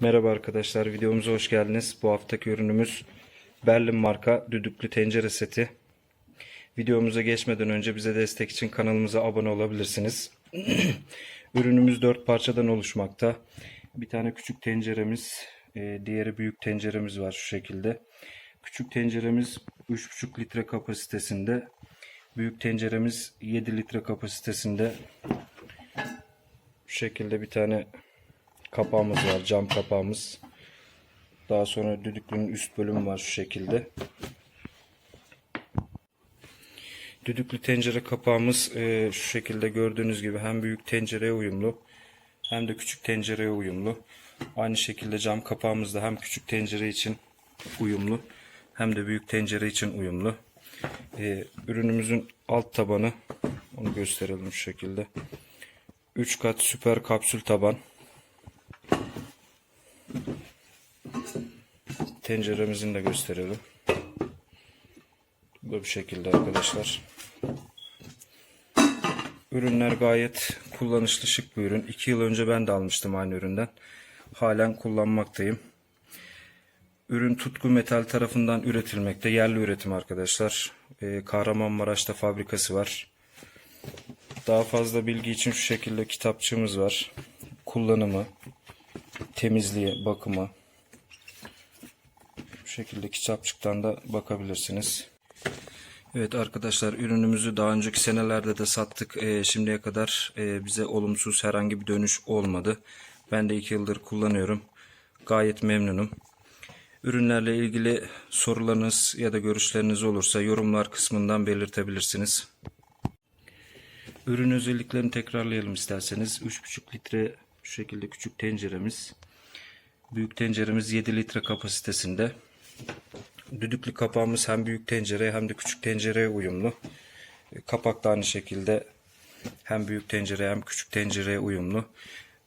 Merhaba arkadaşlar, videomuza hoş geldiniz. Bu haftaki ürünümüz Berlin marka düdüklü tencere seti. Videomuza geçmeden önce bize destek için kanalımıza abone olabilirsiniz. Ürünümüz 4 parçadan oluşmakta. Bir tane küçük tenceremiz, e, diğeri büyük tenceremiz var şu şekilde. Küçük tenceremiz 3,5 litre kapasitesinde. Büyük tenceremiz 7 litre kapasitesinde. Şu şekilde bir tane kapağımız var. Cam kapağımız. Daha sonra düdüklünün üst bölümü var şu şekilde. Düdüklü tencere kapağımız e, şu şekilde gördüğünüz gibi hem büyük tencereye uyumlu hem de küçük tencereye uyumlu. Aynı şekilde cam kapağımız da hem küçük tencere için uyumlu hem de büyük tencere için uyumlu. E, ürünümüzün alt tabanı onu gösterelim şu şekilde. 3 kat süper kapsül taban. Tenceremizin de gösterelim. Bu şekilde arkadaşlar. Ürünler gayet kullanışlı şık bir ürün. 2 yıl önce ben de almıştım aynı üründen. Halen kullanmaktayım. Ürün Tutku Metal tarafından üretilmekte. Yerli üretim arkadaşlar. Ee, Kahramanmaraş'ta fabrikası var. Daha fazla bilgi için şu şekilde kitapçığımız var. Kullanımı, temizliği, bakımı. Şekilde kitapçıktan da bakabilirsiniz. Evet arkadaşlar ürünümüzü daha önceki senelerde de sattık. Ee, şimdiye kadar e, bize olumsuz herhangi bir dönüş olmadı. Ben de 2 yıldır kullanıyorum. Gayet memnunum. Ürünlerle ilgili sorularınız ya da görüşleriniz olursa yorumlar kısmından belirtebilirsiniz. Ürün özelliklerini tekrarlayalım isterseniz. 3,5 litre şu şekilde küçük tenceremiz. Büyük tenceremiz 7 litre kapasitesinde. Düdüklü kapağımız hem büyük tencereye hem de küçük tencereye uyumlu. E, Kapak da aynı şekilde hem büyük tencereye hem küçük tencereye uyumlu.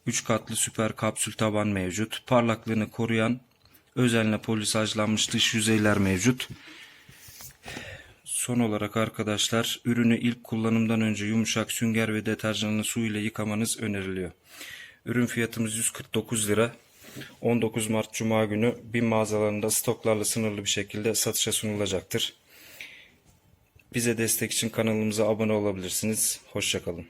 3 katlı süper kapsül taban mevcut. Parlaklığını koruyan özenle polisajlanmış dış yüzeyler mevcut. Son olarak arkadaşlar ürünü ilk kullanımdan önce yumuşak sünger ve deterjanlı su ile yıkamanız öneriliyor. Ürün fiyatımız 149 lira. 19 Mart Cuma günü bin mağazalarında stoklarla sınırlı bir şekilde satışa sunulacaktır. Bize destek için kanalımıza abone olabilirsiniz. Hoşçakalın.